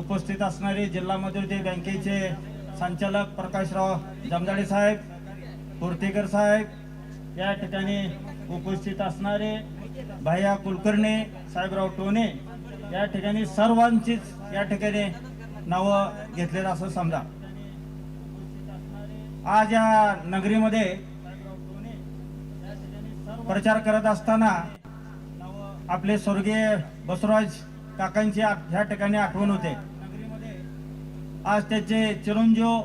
उपस्थित असणारे जिल्हा मध्यवर्ती बँकेचे संचालक प्रकाशराव जमदाडे साहेब कुर्तेकर साहेब या ठिकाणी उपस्थित असणारे भैया कुलकर्णी साहेबराव टोने या ठिकाणी सर्वांचीच या ठिकाणी नावं घेतलेलं असं समजा. आज या नगरीमध्ये प्रचार करत असताना आपले स्वर्गीय बसवराज काकांची ह्या ठिकाणी आठवण होते. आज त्याचे चिरंजीव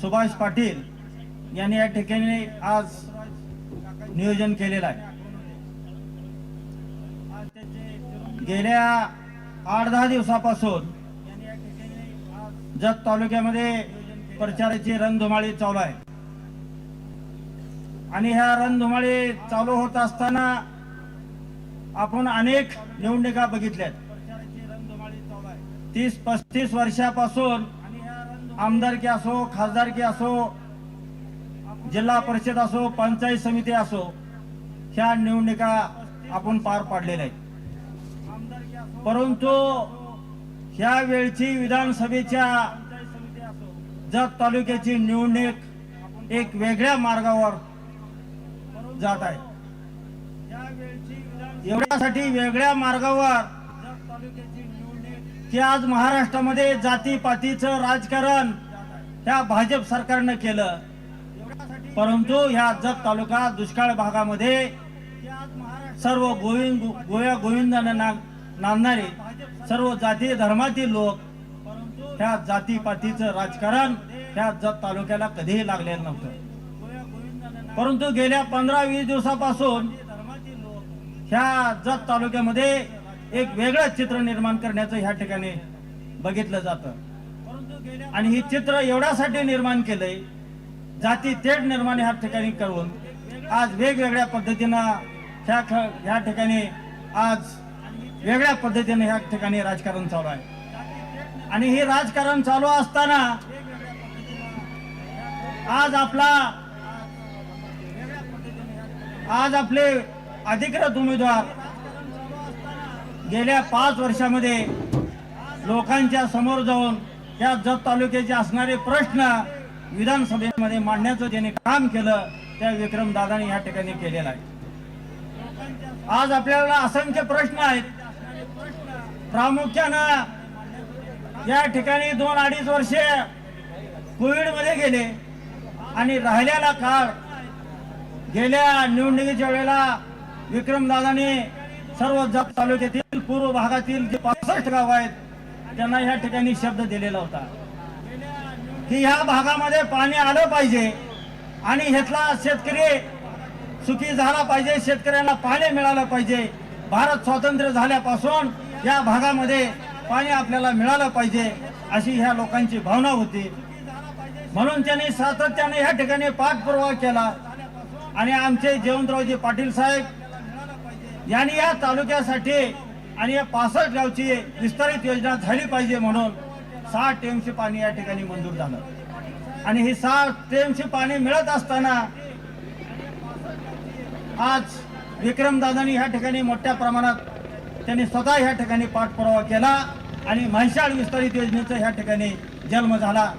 सुभाष पाटील यांनी या ठिकाणी आज नियोजन केलेलं आहे. गेल्या आठ दहा दिवसापासून जत तालुक्यामध्ये प्रचाराची रणधुमाळी चालू आहे. आणि ह्या रणधुमाळी चालू होत असताना आपण अनेक निवडणुका बघितल्यात. तीस पस्तीस वर्षापासून आमदारकी असो खासदारकी असो जिल्हा परिषद असो पंचायत समिती असो ह्या निवडणुका आपण पार पाडलेल्या आहेत. परंतु ह्या वेळची विधानसभेच्या जत तालुक्याची निवडणूक एक वेगळ्या मार्गावर जात आहे. एवढ्यासाठी वेगळ्या मार्गावर की आज महाराष्ट्रामध्ये जाती पातीचं राजकारण ह्या भाजप सरकारनं केलं. परंतु ह्या जत तालुका दुष्काळ भागामध्ये सर्व गोविंद गोव्या गोविंदानं ना नांदणारे सर्व जाती धर्मातील लोक ह्या जातीपातीचं राजकारण ह्या जत तालुक्याला कधीही लागलेलं नव्हतं. परंतु गेल्या पंधरा वीस दिवसापासून ह्या जत तालुक्यामध्ये एक वेगळं चित्र निर्माण करण्याचं ह्या ठिकाणी बघितलं जातं. आणि ही चित्र एवढ्यासाठी निर्माण केलंय जाती थेट निर्माण ह्या ठिकाणी करून आज वेगवेगळ्या पद्धतीनं ह्या ख- ह्या ठिकाणी आज वेगळ्या पद्धतीने ह्या ठिकाणी राजकारण चालू आहे. आणि हे राजकारण चालू असताना आज आपला आज आपले अधिकृत उमेदवार. गेल्या पाच वर्षामध्ये लोकांच्या समोर जाऊन त्या जत तालुक्याचे असणारे प्रश्न विधानसभेमध्ये मांडण्याचं ज्याने काम केलं त्या विक्रम दादाने या ठिकाणी केलेलं आहे. आज आपल्याला असंख्य प्रश्न आहेत. प्रामुख्यानं या ठिकाणी दोन अडीच वर्षे कोविडमध्ये गेले आणि राहिलेला काळ गेल्या निवडणुकीच्या वेळेला विक्रमदादाने सर्व जत तालुक्यातील पूर्व भागातील जे पासष्ट गाव आहेत त्यांना ह्या ठिकाणी शब्द दिलेला होता. की ह्या भागामध्ये पाणी आलं पाहिजे आणि ह्यातला शेतकरी सुखी झाला पाहिजे शेतकऱ्यांना पाणी मिळालं पाहिजे. भारत स्वातंत्र्य झाल्यापासून या भागामध्ये पाणी आपल्याला मिळालं पाहिजे अशी ह्या लोकांची भावना होती. म्हणून त्यांनी सातत्याने ह्या ठिकाणी पाठपुरावा केला. आणि आमचे जयवंतरावजी पाटील साहेब यांनी या तालुक्यासाठी आणि या पासष्ट गावची विस्तारित योजना झाली पाहिजे म्हणून सहा टीएमसी पाणी या ठिकाणी मंजूर झालं. आणि ही सहा टीएमसी पाणी मिळत असताना आज विक्रमदादांनी ह्या ठिकाणी मोठ्या प्रमाणात त्यांनी स्वतः ह्या ठिकाणी पाठपुरावा केला आणि म्हैसाळ विस्तारित योजनेचा ह्या ठिकाणी जन्म झाला.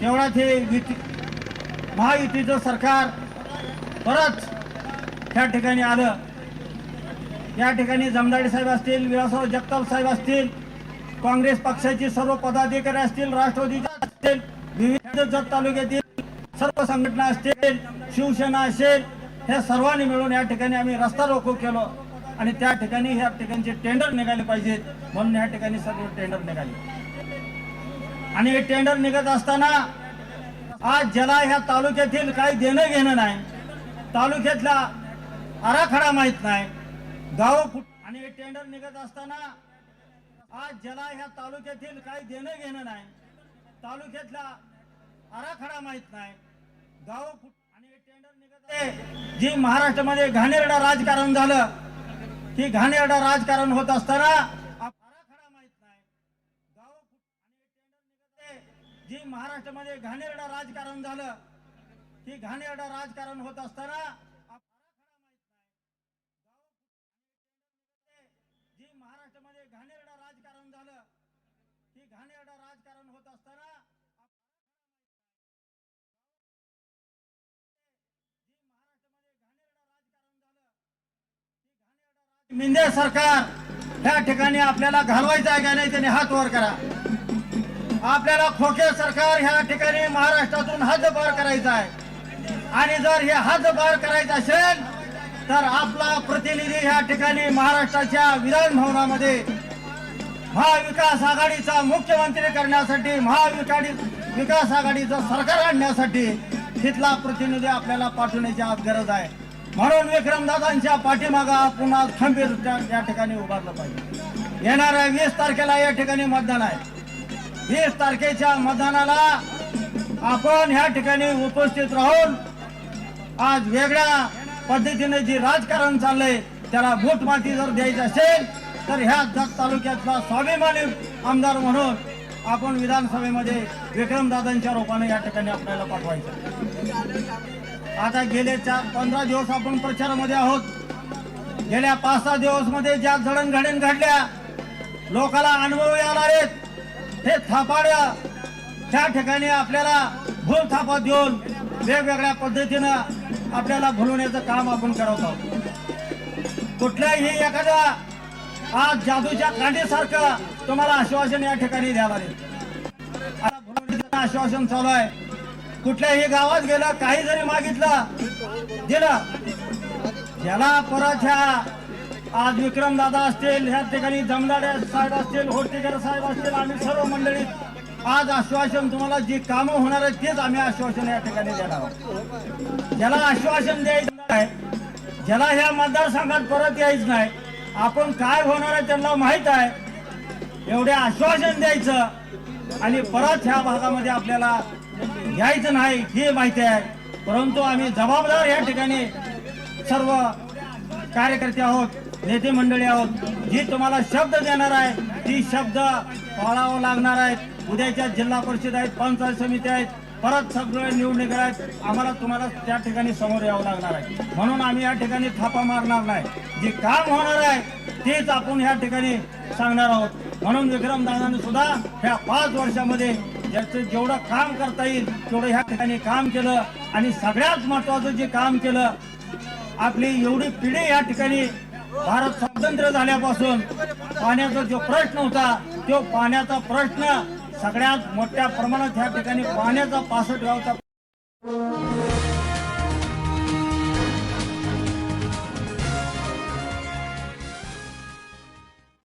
तेवढाच हे युती महायुतीचं सरकार परत ह्या ठिकाणी आलं. या ठिकाणी जमदाडे साहेब असतील विलासराव जगताप साहेब असतील काँग्रेस पक्षाचे सर्व पदाधिकारी असतील राष्ट्रवादीचे असतील विविध जत तालुक्यातील सर्व संघटना असतील शिवसेना असेल हे सर्वांनी मिळून या ठिकाणी आम्ही रस्ता रोको केलो आणि त्या ठिकाणी ह्या ठिकाणचे टेंडर निघाले पाहिजेत म्हणून या ठिकाणी सर्व टेंडर निघाले. आणि हे टेंडर निघत असताना आज ज्याला ह्या तालुक्यातील काही देणं घेणं नाही तालुक्यातला आराखडा माहीत नाही गाव आणि टेंडर निघत असताना आज ज्याला ह्या तालुक्यातील काही देणं घेणं नाही. तालुक्यातला आराखडा माहीत नाही. गाव आणि टेंडर निघत आहे. जी महाराष्ट्रामध्ये घाणेरडा राजकारण झालं की घाणेरडा राजकारण होत असताना आराखडा माहीत नाही. गाव आणि टेंडर निघत जी महाराष्ट्रामध्ये घाणेरडा राजकारण झालं की घाणेरडा राजकारण होत असताना आप- आराखडा माहीत नाही झालं की घाणेरडा राजकारण घाणेरडं राजकारण होत असताना मिंदे सरकार ह्या ठिकाणी आपल्याला घालवायचं आहे का नाही त्याने हात वर करा. आपल्याला खोके सरकार ह्या ठिकाणी महाराष्ट्रातून हज पार करायचा आहे. आणि जर हे हज पार करायचं असेल तर आपला प्रतिनिधी ह्या ठिकाणी महाराष्ट्राच्या विधानभवनामध्ये महाविकास आघाडीचा मुख्यमंत्री करण्यासाठी महाविकाडी विकास आघाडीचं सरकार आणण्यासाठी तिथला प्रतिनिधी आपल्याला पाठवण्याची आज गरज आहे. म्हणून विक्रमदादांच्या पाठीमागा आपण आज खंबीर या ठिकाणी उभारलं पाहिजे. येणाऱ्या वीस तारखेला या ठिकाणी मतदान आहे. वीस तारखेच्या मतदानाला आपण ह्या ठिकाणी उपस्थित राहून आज वेगळ्या पद्धतीने जे राजकारण चाललंय त्याला भूट माती जर द्यायची असेल तर ह्या जत तालुक्यातला स्वाभिमानी आमदार म्हणून आपण विधानसभेमध्ये विक्रमदादांच्या रूपाने या ठिकाणी आपल्याला पाठवायचं आता गेले चार पंधरा दिवस आपण प्रचारामध्ये आहोत. गेल्या पाच सहा दिवसमध्ये ज्या जडणघडण घडल्या लोकाला अनुभव येणार आहेत. हे थापाड्या त्या ठिकाणी आपल्याला भूल थापा देऊन वेगवेगळ्या पद्धतीनं आपल्याला भुलवण्याचं काम आपण करत आहोत. कुठल्याही एखाद्या आज जादूच्या कांडीसारखं तुम्हाला आश्वासन या ठिकाणी द्यावं लागेल. आश्वासन चालू आहे. कुठल्याही गावात गेलं काही जरी मागितलं दिलं ज्याला परत ह्या आज विक्रम दादा असतील ह्या ठिकाणी जमदाडे साहेब असतील होटेकर साहेब असतील आम्ही सर्व मंडळी आज आश्वासन तुम्हाला जी कामं होणार आहेत तेच आम्ही आश्वासन या ठिकाणी देणार ज्याला आश्वासन द्यायचं नाही ज्याला ह्या मतदारसंघात परत यायचं नाही आपण काय होणार आहे त्यांना माहीत आहे. एवढे आश्वासन द्यायचं आणि परत ह्या भागामध्ये आपल्याला घ्यायचं नाही हे माहिती आहे. परंतु आम्ही जबाबदार या ठिकाणी सर्व कार्यकर्ते आहोत नेते मंडळी आहोत. जी तुम्हाला शब्द देणार आहे ती शब्द पाळावं लागणार आहेत. उद्याच्या जिल्हा परिषद आहेत पंचायत समिती आहेत परत सगळे निवडणूक आहेत. आम्हाला तुम्हाला त्या ठिकाणी समोर यावं लागणार आहे. म्हणून आम्ही या ठिकाणी थापा मारणार नाही. जे काम होणार आहे तेच आपण या ठिकाणी सांगणार आहोत. म्हणून विक्रम सुद्धा ह्या पाच वर्षामध्ये ज्याचं जेवढं काम करता येईल तेवढं ह्या ठिकाणी काम केलं आणि सगळ्यात महत्वाचं जे काम केलं आपली एवढी पिढी या ठिकाणी भारत स्वातंत्र्य झाल्यापासून पाण्याचा जो प्रश्न होता तो पाण्याचा प्रश्न सगळ्यात मोठ्या प्रमाणात ह्या ठिकाणी पाण्याचा पासट गावचा